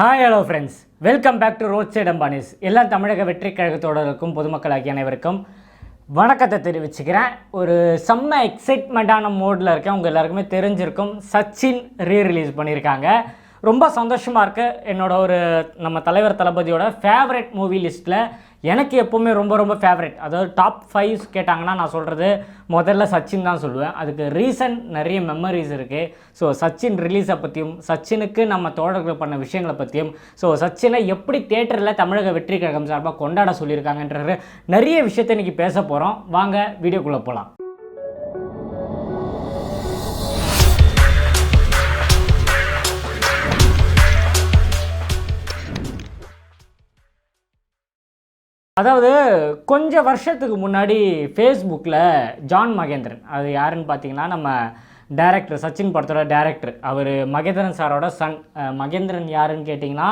Hi hello friends welcome back to road side Ambanis எல்லா தமிழக வெற்றி கழகத்தோடருக்கும் பொதுமக்களாகிய அனைவருக்கும் வணக்கத்தை தெரிவிச்சுக்கிறேன். ஒரு செம்ம எக்ஸைட்மெண்ட்டான மோடில் இருக்கேன். உங்கள் எல்லாருக்குமே தெரிஞ்சிருக்கும். சச்சின் ரீ ரிலீஸ் பண்ணியிருக்காங்க. ரொம்ப சந்தோஷமாக இருக்குது என்னோட ஒரு நம்ம தலைவர் தளபதியோட ஃபேவரட் மூவி லிஸ்ட்டில் எனக்கு எப்போவுமே ரொம்ப ரொம்ப ஃபேவரட் அதாவது டாப் ஃபைவ் கேட்டாங்கன்னா நான் சொல்கிறது முதல்ல சச்சின் தான் சொல்லுவேன். அதுக்கு ரீசன் நிறைய மெமரிஸ் இருக்குது ஸோ சச்சின் ரிலீஸை பற்றியும் சச்சினுக்கு நம்ம தோழர்கள் பண்ண விஷயங்களை பற்றியும் ஸோ சச்சினை எப்படி தேட்டரில் தமிழக வெற்றி கழகம் சார்பாக கொண்டாட சொல்லியிருக்காங்கன்ற நிறைய விஷயத்தை இன்றைக்கி பேச போகிறோம் வாங்க வீடியோக்குள்ளே போகலாம் அதாவது கொஞ்சம் வருஷத்துக்கு முன்னாடி ஃபேஸ்புக்கில் ஜான் மகேந்திரன் அது யாருன்னு பார்த்தீங்கன்னா நம்ம டேரக்டர் சச்சின் படத்தோட டேரக்டர் அவர் மகேந்திரன் சாரோட சன் மகேந்திரன் யாருன்னு கேட்டிங்கன்னா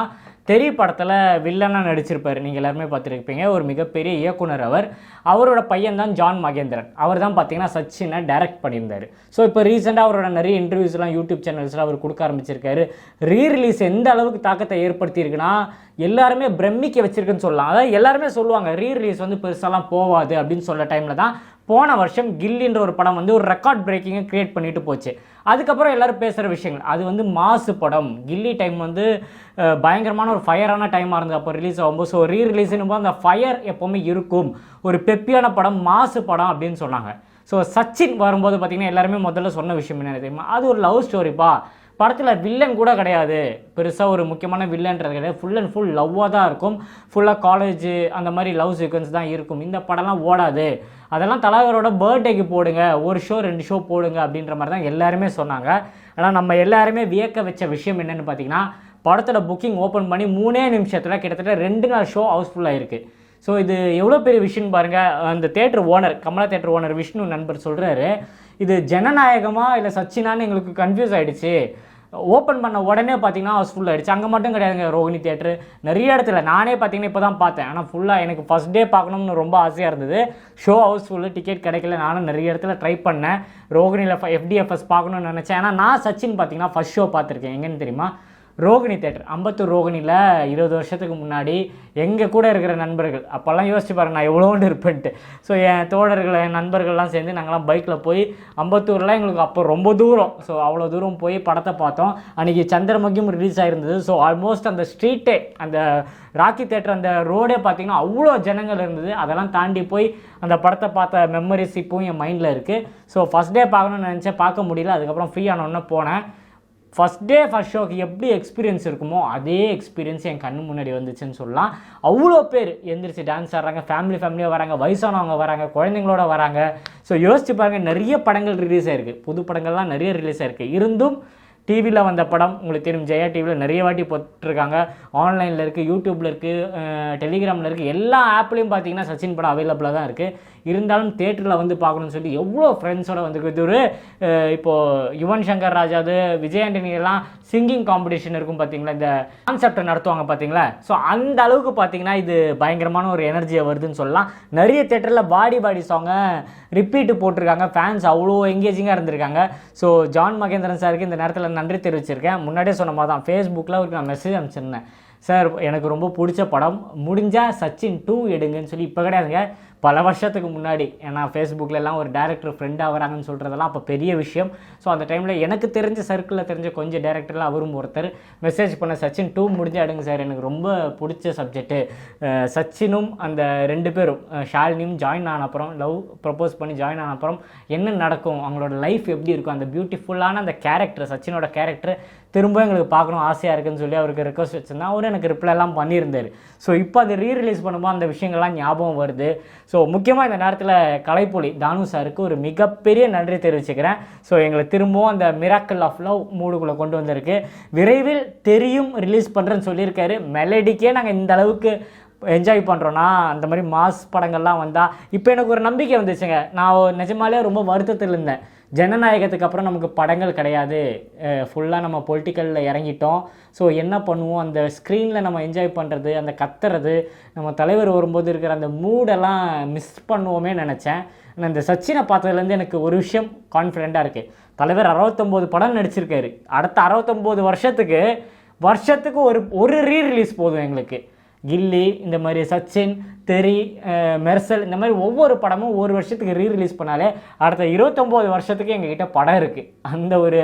தெரிய படத்தில் வில்லனாக நடிச்சிருப்பார். நீங்கள் எல்லாருமே பார்த்துருப்பீங்க. ஒரு மிகப்பெரிய இயக்குனர் அவர். அவரோட பையன் தான் ஜான் மகேந்திரன். அவர் தான் பார்த்தீங்கன்னா சச்சினை டைரக்ட் பண்ணியிருந்தார். ஸோ இப்போ ரீசெண்டாக அவரோட நிறைய இன்டர்வியூஸ்லாம் யூடியூப் சேனல்ஸில் அவர் கொடுக்க ஆரம்பிச்சிருக்காரு. ரீ ரிலீஸ் எந்த அளவுக்கு தாக்கத்தை ஏற்படுத்தியிருக்குன்னா எல்லாருமே பிரமிக்க வச்சிருக்குன்னு சொல்லலாம். அதாவது எல்லாருமே சொல்லுவாங்க ரீ ரிலீஸ் வந்து பெருசாலாம் போகாது அப்படின்னு சொல்ல டைமில் தான் போன வருஷம் கில்லின்ற ஒரு படம் வந்து ஒரு ரெக்கார்ட் பிரேக்கிங்கை க்ரியேட் பண்ணிட்டு போச்சு. அதுக்கப்புறம் எல்லாரும் பேசுகிற விஷயங்கள். அது வந்து மாசு படம். கில்லி டைம் வந்து பயங்கரமான ஒரு ஃபயரான டைமாக இருந்தது. அப்போ ரிலீஸ் ஆகும்போது ஸோ ரீ ரிலீஸ்னும் போது அந்த ஃபயர் எப்போவுமே இருக்கும். ஒரு பெப்பியான படம் மாசு படம் அப்படின்னு சொன்னாங்க. ஸோ சச்சின் வரும்போது பார்த்திங்கன்னா எல்லாருமே முதல்ல சொன்ன விஷயம் என்ன தெரியுமா? அது ஒரு லவ் ஸ்டோரிப்பா படத்தில் வில்லன் கூட கிடையாது. பெருசாக ஒரு முக்கியமான வில்லன்றது கிடையாது. ஃபுல் அண்ட் ஃபுல் லவ்வாக தான் இருக்கும். ஃபுல்லாக காலேஜ் அந்த மாதிரி லவ் சீக்வன்ஸ் தான் இருக்கும். இந்த படம்லாம் ஓடாது. அதெல்லாம் தலைவரோட பர்த்டேக்கு போடுங்க ஒரு ஷோ ரெண்டு ஷோ போடுங்க அப்படின்ற மாதிரி தான் எல்லாருமே சொன்னாங்க. ஆனால் நம்ம எல்லாருமே வியக்க வச்ச விஷயம் என்னென்னு பார்த்தீங்கன்னா படத்தோட புக்கிங் ஓப்பன் பண்ணி மூணே நிமிஷத்தில் கிட்டத்தட்ட ரெண்டு நாள் ஷோ ஹவுஸ்ஃபுல்லாக இருக்குது ஸோ இது எவ்வளோ பெரிய விஷயம்னு பாருங்கள் அந்த theatre owner Kamala theatre owner Vishnu நண்பர் சொல்கிறாரு இது ஜனநாயகமா இல்லை சச்சினான்னு எங்களுக்கு கன்ஃபியூஸ் ஆகிடுச்சு ஓப்பன் பண்ண உடனே பார்த்தீங்கன்னா ஹவுஸ்ஃபுல் ஆகிடுச்சு அங்கே மட்டும் கிடையாதுங்க ரோஹிணி தேட்டர் நிறைய இடத்துல. நானே பார்த்தீங்கன்னா இப்போ தான் பார்த்தேன் ஆனால் ஃபுல்லாக எனக்கு ஃபஸ்ட் டே பார்க்கணும்னு ரொம்ப ஆசையாக இருந்தது. ஷோ ஹவுஸ்ஃபுல்லு டிக்கெட் கிடைக்கல. நானும் நிறைய இடத்துல ட்ரை பண்ணேன். ரோகிணியில் எஃப்டிஎஃப்எஸ் பார்க்கணும்னு நினச்சேன். ஏன்னா நான் சச்சின் பார்த்தீங்கன்னா ஃபஸ்ட் ஷோ பார்த்துருக்கேன். எங்கேன்னு தெரியுமா? ரோகிணி தேட்டர் அம்பத்தூர் ரோகிணியில் இருபது வருஷத்துக்கு முன்னாடி எங்கள் கூட இருக்கிற நண்பர்கள் அப்போல்லாம் யோசிச்சு பாருங்க நான் எவ்வளோண்டு இருப்பேன்ட்டு. ஸோ என் தோழர்கள் என் நண்பர்கள்லாம் சேர்ந்து நாங்கள்லாம் பைக்கில் போய் அம்பத்தூரில் எங்களுக்கு அப்போ ரொம்ப தூரம். ஸோ அவ்வளோ தூரம் போய் படத்தை பார்த்தோம். அன்றைக்கி சந்திரமுகியும் ரிலீஸ் ஆகிருந்தது ஸோ ஆல்மோஸ்ட் அந்த ஸ்ட்ரீட்டே அந்த ராக்கி தேட்டர் அந்த ரோடே பார்த்தீங்கன்னா அவ்வளோ ஜனங்கள் இருந்தது. அதெல்லாம் தாண்டி போய் அந்த படத்தை பார்த்த மெமரிஸ் இப்போவும் என் மைண்டில் இருக்குது ஸோ ஃபஸ்ட் டே பார்க்கணும்னு நினச்சேன். பார்க்க முடியல. அதுக்கப்புறம் ஃப்ரீ ஆனோடனே போனேன். ஃபஸ்ட் டே ஃபஸ்ட் ஷோக்கு எப்படி எக்ஸ்பீரியன்ஸ் இருக்குமோ அதே எக்ஸ்பீரியன்ஸ் என் கண் முன்னாடி வந்துச்சுன்னு சொல்லலாம். அவ்வளோ பேர் எந்திரிச்சு டான்ஸ் ஆடுறாங்க ஃபேமிலி ஃபேமிலியாக வராங்க வயசானவங்க வராங்க குழந்தைங்களோட வராங்க. ஸோ யோசிச்சு பாருங்க நிறைய படங்கள் ரிலீஸ் ஆயிருக்கு. புது படங்கள்லாம் நிறைய ரிலீஸ் ஆயிருக்கு. இருந்தும் டிவியில் வந்த படம் உங்களுக்கு தெரியும் ஜெயா டிவியில் நிறைய வாட்டி போட்டிருக்காங்க. ஆன்லைனில் இருக்குது யூடியூப்பில் இருக்குது டெலிகிராமில் இருக்குது எல்லா ஆப்லேயும் பார்த்தீங்கன்னா சச்சின் படம் அவைலபிளாக தான் இருக்குது இருந்தாலும் தேட்டரில் வந்து பார்க்கணும்னு சொல்லி எவ்வளோ ஃப்ரெண்ட்ஸோட வந்து இது ஒரு இப்போது யுவன் சங்கர் ராஜாது விஜய் ஆண்டனி சிங்கிங் காம்படிஷன் இருக்கும் பார்த்தீங்களா இந்த கான்செப்டை நடத்துவாங்க பார்த்தீங்களா ஸோ அந்த அளவுக்கு பார்த்தீங்கன்னா இது பயங்கரமான ஒரு எனர்ஜியை வருதுன்னு சொல்லலாம். நிறைய தேட்டரில் பாடி பாடி சாங்கை ரிப்பீட்டு போட்டிருக்காங்க. ஃபேன்ஸ் அவ்வளோ எங்கேஜிங்காக இருந்திருக்காங்க. ஸோ ஜான் மகேந்திரன் சாருக்கு இந்த நேரத்தில் நன்றி தெரிவிச்சிருக்கேன். முன்னாடியே சொன்ன மாதிரி தான் ஃபேஸ்புக்கில் அவருக்கு நான் மெசேஜ் அனுப்பிச்சிருந்தேன். சார் எனக்கு ரொம்ப பிடிச்ச படம். முடிஞ்சால் சச்சின் டூ எடுங்கன்னு சொல்லி இப்போ கிடையாதுங்க. பல வருஷத்துக்கு முன்னாடி ஏன்னா ஃபேஸ்புக்கிலலாம் எல்லாம் ஒரு டேரக்டர் ஃப்ரெண்டாக வராங்கன்னு சொல்கிறதெல்லாம் அப்போ பெரிய விஷயம். ஸோ அந்த டைமில் எனக்கு தெரிஞ்ச சர்க்கிளில் தெரிஞ்ச கொஞ்சம் டேரக்டரில் அவரும் ஒருத்தர். மெசேஜ் பண்ண சச்சின் டூ முடிஞ்சு எடுங்க சார் எனக்கு ரொம்ப பிடிச்ச சப்ஜெக்ட்டு சச்சினும் அந்த ரெண்டு பேரும் ஷாலினியும் ஜாயின் ஆன அப்புறம் லவ் ப்ரப்போஸ் பண்ணி ஜாயின் ஆன அப்புறம் என்ன நடக்கும் அவங்களோட லைஃப் எப்படி இருக்கும் அந்த பியூட்டிஃபுல்லான அந்த கேரக்டர் சச்சினோட கேரக்டர் திரும்ப எங்களுக்கு பார்க்கணும் ஆசையாக இருக்குன்னு சொல்லி அவருக்கு ரெக்வஸ்ட் வச்சிருந்தா அவரும் எனக்கு ரிப்ளைலாம் பண்ணியிருந்தார். ஸோ இப்போ அதை ரீ ரிலீஸ் பண்ணும்போது அந்த விஷயங்கள்லாம் ஞாபகம் வருது. ஸோ முக்கியமாக இந்த நேரத்தில் கலைப்பொலி தானு சாருக்கு ஒரு மிகப்பெரிய நன்றி தெரிவிச்சுக்கிறேன். ஸோ எங்களை திரும்பவும் அந்த மிராக்கிள் ஆஃப் லவ் மூடுக்குள்ளே கொண்டு வந்திருக்கு. விரைவில் தெரியும் ரிலீஸ் பண்ணுறேன்னு சொல்லியிருக்காரு. மெலடிக்கே நாங்கள் இந்த அளவுக்கு என்ஜாய் பண்ணுறோன்னா அந்த மாதிரி மாஸ் படங்கள்லாம் வந்தால் இப்போ எனக்கு ஒரு நம்பிக்கை வந்துச்சுங்க. நான் நிஜமாலே ரொம்ப வருத்தத்தில் இருந்தேன் ஜனநாயகத்துக்கு அப்புறம் நமக்கு படங்கள் கிடையாது. ஃபுல்லாக நம்ம பொலிட்டிக்கலில் இறங்கிட்டோம். ஸோ என்ன பண்ணுவோம்? அந்த ஸ்க்ரீனில் நம்ம என்ஜாய் பண்ணுறது அந்த கத்துறது நம்ம தலைவர் வரும்போது இருக்கிற அந்த மூடெல்லாம் மிஸ் பண்ணுவோமே நினச்சேன். ஆனால் இந்த சச்சினை பார்த்ததுலேருந்து எனக்கு ஒரு விஷயம் கான்ஃபிடெண்ட்டாக இருக்குது தலைவர் அறுபத்தொம்போது படம் நடிச்சிருக்காரு. அடுத்த அறுபத்தொம்போது வருஷத்துக்கு வருஷத்துக்கு ஒரு ஒரு ரீ ரிலீஸ் போதும் எங்களுக்கு. கில்லி இந்த மாதிரி சச்சின் தெரி மெர்சல் இந்த மாதிரி ஒவ்வொரு படமும் ஒரு வருஷத்துக்கு ரீ ரிலீஸ் பண்ணாலே அடுத்த இருபத்தொம்போது வருஷத்துக்கு எங்ககிட்ட படம் இருக்குது அந்த ஒரு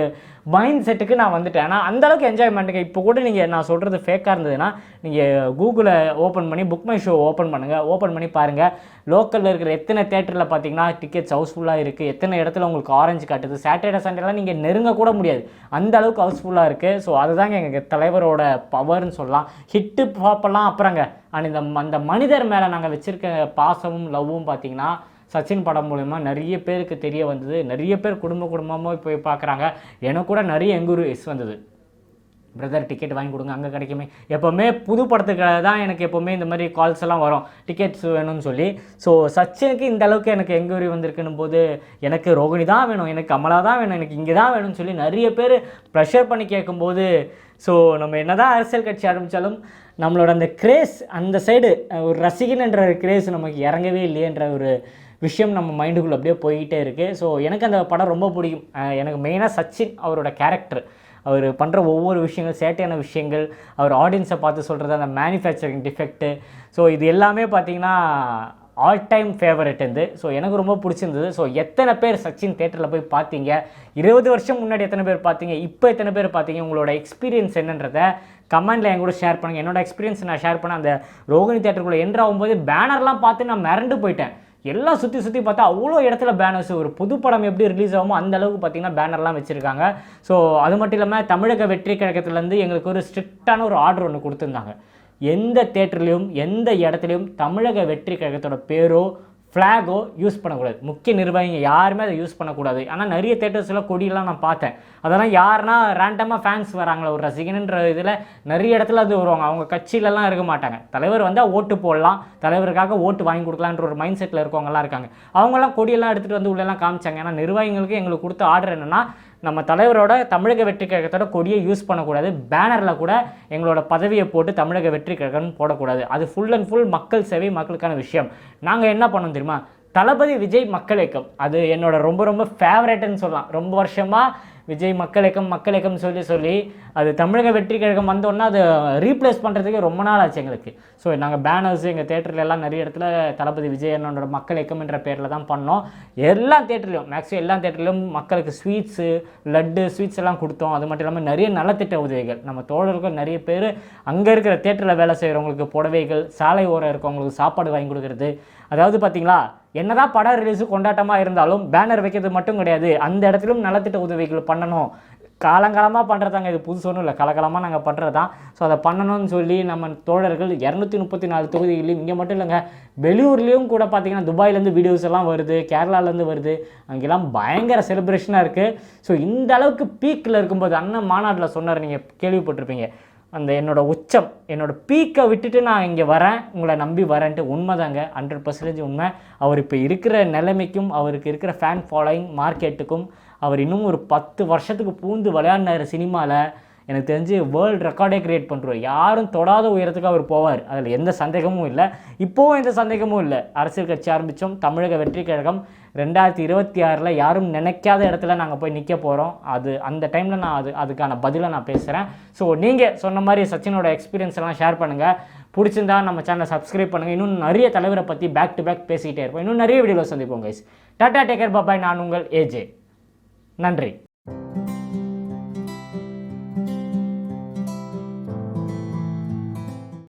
மைண்ட் செட்டுக்கு நான் வந்துட்டேன். ஆனால் அந்தளவுக்கு என்ஜாய்மெண்ட்டுங்க இப்போ கூட நீங்கள் நான் சொல்கிறது ஃபேக்காக இருந்ததுன்னா நீங்கள் கூகுளை ஓப்பன் பண்ணி புக் மை ஷோ ஓப்பன் பண்ணுங்கள் ஓப்பன் பண்ணி பாருங்கள் லோக்கலில் இருக்கிற எத்தனை தேட்டரில் பார்த்தீங்கன்னா டிக்கெட்ஸ் ஹவுஸ்ஃபுல்லாக இருக்குது எத்தனை இடத்துல உங்களுக்கு ஆரஞ்சு காட்டுது. சாட்டர்டே சண்டேலாம் நீங்கள் நெருங்க கூட முடியாது. அந்த அளவுக்கு ஹவுஸ்ஃபுல்லாக இருக்குது ஸோ அதுதாங்க எங்கள் தலைவரோட பவர்னு சொல்லலாம். ஹிட்டு பாப்பெல்லாம் அப்புறங்க. ஆனால் இந்த அந்த மனிதர் மேலே நாங்கள் வச்சுருக்க பாசமும் லவ்வும் பார்த்தீங்கன்னா சச்சின் படம் மூலயமா நிறைய பேருக்கு தெரிய வந்தது. நிறைய பேர் குடும்ப குடும்பமாக போய் பார்க்குறாங்க. எனக்கு கூட நிறைய என்குரிஸ் வந்தது. பிரதர் டிக்கெட் வாங்கி கொடுங்க. அங்கே கிடைக்குமே. எப்போவுமே புது படத்துக்காக தான் எனக்கு எப்போவுமே இந்த மாதிரி கால்ஸ் எல்லாம் வரும். டிக்கெட்ஸ் வேணும்னு சொல்லி. ஸோ சச்சினுக்கு இந்த அளவுக்கு எனக்கு என்கொயரி வந்திருக்குன்னு போது எனக்கு ரோகிணி தான் வேணும். எனக்கு கமலா தான் வேணும். எனக்கு இங்கே தான் வேணும்னு சொல்லி நிறைய பேர் ப்ரெஷர் பண்ணி கேட்கும்போது ஸோ நம்ம என்னதான் அரசியல் கட்சி ஆரம்பித்தாலும் நம்மளோட அந்த கிரேஸ் அந்த சைடு ஒரு ரசிகன் என்ற கிரேஸ் நமக்கு இறங்கவே இல்லையன்ற ஒரு விஷயம் நம்ம மைண்டுக்குள்ளே அப்படியே போய்கிட்டே இருக்குது ஸோ எனக்கு அந்த படம் ரொம்ப பிடிக்கும். எனக்கு மெயினாக சச்சின் அவரோட கேரக்டர் அவர் பண்ணுற ஒவ்வொரு விஷயங்கள் சேட்டையான விஷயங்கள் அவர் ஆடியன்ஸை பார்த்து சொல்கிறது அந்த மேனுஃபேக்சரிங் டிஃபெக்ட்டு ஸோ இது எல்லாமே பார்த்தீங்கன்னா ஆல் டைம் ஃபேவரட் இருந்து ஸோ எனக்கு ரொம்ப பிடிச்சிருந்தது. ஸோ எத்தனை பேர் சச்சின் தேட்டரில் போய் பார்த்தீங்க? இருபது வருஷம் முன்னாடி எத்தனை பேர் பார்த்தீங்க? இப்போ எத்தனை பேர் பார்த்தீங்க? உங்களோட எக்ஸ்பீரியன்ஸ் என்னன்றத கமெண்டில் என் கூட ஷேர் பண்ணுங்கள் என்னோட எக்ஸ்பீரியன்ஸ் நான் ஷேர் பண்ணேன் அந்த ரோகிணி தேட்டருக்குள்ளே என்ட்ரு ஆகும்போது பேனர்லாம் பார்த்து நான் மிரண்டு போயிட்டேன். எல்லாம் சுற்றி சுற்றி பார்த்தா அவ்வளோ இடத்துல பேனர்ஸ் ஒரு புது படம் எப்படி ரிலீஸ் ஆகுமோ அந்த அளவுக்கு பார்த்தீங்கன்னா பேனர்லாம் வச்சுருக்காங்க. ஸோ அது மட்டும் இல்லாமல் தமிழக வெற்றி கழகத்துலேருந்து எங்களுக்கு ஒரு ஸ்ட்ரிக்டான ஒரு ஆர்டர் ஒன்று கொடுத்துருந்தாங்க. எந்த தேட்டர்லேயும் எந்த இடத்துலையும் தமிழக வெற்றி கழகத்தோட பேரோ ஃப்ளாகோ யூஸ் பண்ணக்கூடாது. முக்கிய நிர்வாகிங்க யாருமே அதை யூஸ் பண்ணக்கூடாது. ஆனால் நிறைய தேட்டர்ஸில் கொடியெல்லாம் நான் பார்த்தேன். அதெல்லாம் யாருன்னா ரேண்டமாக ஃபேன்ஸ் வராங்களா? ஒரு ரசிகனுன்ற இதில் நிறைய இடத்துல அது வருவாங்க. அவங்க கட்சியிலலாம் இருக்க மாட்டாங்க. தலைவர் வந்தால் ஓட்டு போடலாம். தலைவருக்காக ஓட்டு வாங்கி கொடுக்கலான்ற ஒரு மைண்ட் செட்டில் இருக்கவங்கலாம் இருக்காங்க. அவங்கெல்லாம் கொடியெல்லாம் எடுத்துகிட்டு வந்து உள்ளெல்லாம் காமிச்சாங்க. ஏன்னா நிர்வாகிகளுக்கு எங்களுக்கு கொடுத்த ஆர்டர் என்னென்னா நம்ம தலைவரோட தமிழக வெற்றி கழகத்தோட கொடியை யூஸ் பண்ணக்கூடாது. பேனரில் கூட எங்களோட பதவியை போட்டு தமிழக வெற்றி கழகம்னு போடக்கூடாது. அது ஃபுல் அண்ட் ஃபுல் மக்கள் சேவை மக்களுக்கான விஷயம். நாங்கள் என்ன பண்ணோம் தெரியுமா? தளபதி விஜய் மக்கள் இயக்கம். அது என்னோட ரொம்ப ரொம்ப ஃபேவரேட்டுன்னு சொல்லலாம். ரொம்ப வருஷமாக விஜய் மக்கள் இயக்கம் மக்கள் இயக்கம் சொல்லி சொல்லி அது தமிழக வெற்றி கழகம் வந்தோன்னா அதை ரீப்ளேஸ் பண்ணுறதுக்கு ரொம்ப நாள் ஆச்சு எங்களுக்கு. ஸோ நாங்கள் பேனர்ஸ் எங்கள் தேட்டரில் எல்லாம் நிறைய இடத்துல தளபதி விஜய் அண்ணனோட மக்கள் இயக்கம் என்ற பேரில் தான் பண்ணோம். எல்லா தேட்டர்லையும் மேக்ஸிமம் எல்லா தேட்டர்லையும் மக்களுக்கு ஸ்வீட்ஸு லட்டு ஸ்வீட்ஸ் எல்லாம் கொடுத்தோம். அது மட்டும் இல்லாமல் நிறைய நலத்திட்ட உதவிகள். நம்ம தோழர்கள் நிறைய பேர் அங்கே இருக்கிற தேட்டரில் வேலை செய்கிறவங்களுக்கு புடவைகள் சாலை ஓரம் இருக்கவங்களுக்கு சாப்பாடு வாங்கி கொடுக்குறது அதாவது பார்த்தீங்களா என்னதான் படம் ரிலீஸு கொண்டாட்டமாக இருந்தாலும் பேனர் வைக்கிறது மட்டும் கிடையாது. அந்த இடத்துலையும் நலத்திட்ட உதவிகள் பண்ணணும். காலங்காலமாக பண்ணுறதாங்க இது புதுசு ஒன்றும் இல்லை. காலகாலமாக நாங்கள் பண்ணுறது தான் ஸோ அதை பண்ணணும்னு சொல்லி நம்ம தோழர்கள் இரநூத்தி முப்பத்தி நாலு தொகுதிகளையும் இங்கே மட்டும் இல்லைங்க வெளியூர்லேயும் கூட பார்த்தீங்கன்னா துபாயிலேருந்து வீடியோஸ் எல்லாம் வருது கேரளாலேருந்து வருது. அங்கெல்லாம் பயங்கர செலிப்ரேஷனாக இருக்குது ஸோ இந்த அளவுக்கு பீக்கில் இருக்கும்போது அண்ணன் மாநாட்டில் சொன்னார் நீங்கள் கேள்விப்பட்டிருப்பீங்க. அந்த என்னோடய உச்சம் என்னோட பீக்கை விட்டுட்டு நான் இங்கே வரேன் உங்களை நம்பி வரேன்ட்டு உண்மை தாங்க ஹண்ட்ரட் பர்சன்டேஜ் உண்மை. அவர் இப்போ இருக்கிற நிலைமைக்கும் அவருக்கு இருக்கிற ஃபேன் ஃபாலோயிங் மார்க்கெட்டுக்கும் அவர் இன்னும் ஒரு பத்து வருஷத்துக்கு பூந்து விளையாடினார் சினிமாவில் எனக்கு தெரிஞ்சு வேர்ல்டு ரெக்கார்டே கிரியேட் பண்ணுறோம் யாரும் தொடாத உயரத்துக்கு அவர் போவார். அதில் எந்த சந்தேகமும் இல்லை. இப்போவும் எந்த சந்தேகமும் இல்லை. அரசியல் கட்சி ஆரம்பித்தோம் தமிழக வெற்றி கழகம் ரெண்டாயிரத்தி இருபத்தி ஆறில் யாரும் நினைக்காத இடத்துல நாங்கள் போய் நிற்க போகிறோம் அது அந்த டைமில் நான் அது அதுக்கான பதிலை நான் பேசுகிறேன் ஸோ நீங்கள் சொன்ன மாதிரி சச்சினோட எக்ஸ்பீரியன்ஸ் எல்லாம் ஷேர் பண்ணுங்கள் பிடிச்சிருந்தா நம்ம சேனலை சப்ஸ்கிரைப் பண்ணுங்கள் இன்னும் நிறைய தலைவரை பற்றி பேக் டு பேக் பேசிக்கிட்டே இருப்போம். இன்னும் நிறைய வீடியோவில் சந்திப்போம் கைஸ் டாடா டேக்கர் பாபாய் நான் உங்கள் ஏஜே நன்றி.